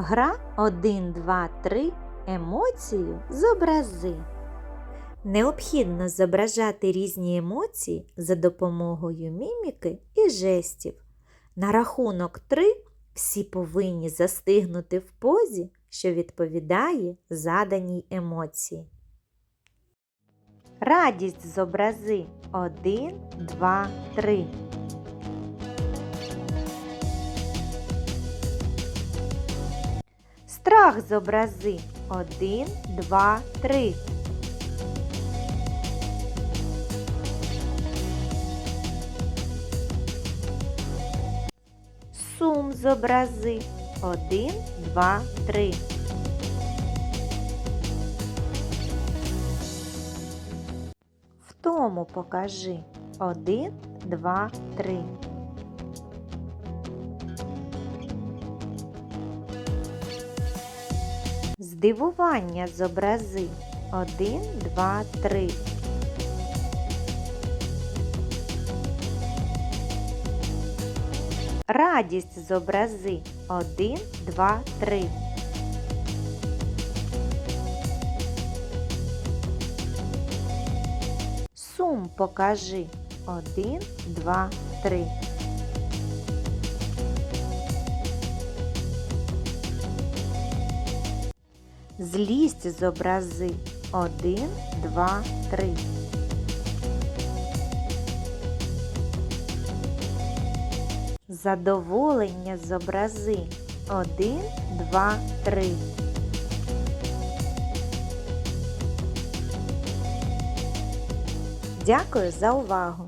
Гра 1, 2, 3 емоцію зобрази. Необхідно зображати різні емоції за допомогою міміки і жестів. На рахунок 3 всі повинні застигнути в позі, що відповідає заданій емоції. Радість зобрази 1, 2, 3. Страх зобрази 1, 2, 3. Сум зобрази 1, 2, 3. Втому покажи 1, 2, 3. Здивування зобрази 1, 2, 3. Радість зобрази 1, 2, 3. Сум покажи 1, 2, 3. Злість зобрази 1, 2, 3. Задоволення зобрази 1, 2, 3. Дякую за увагу!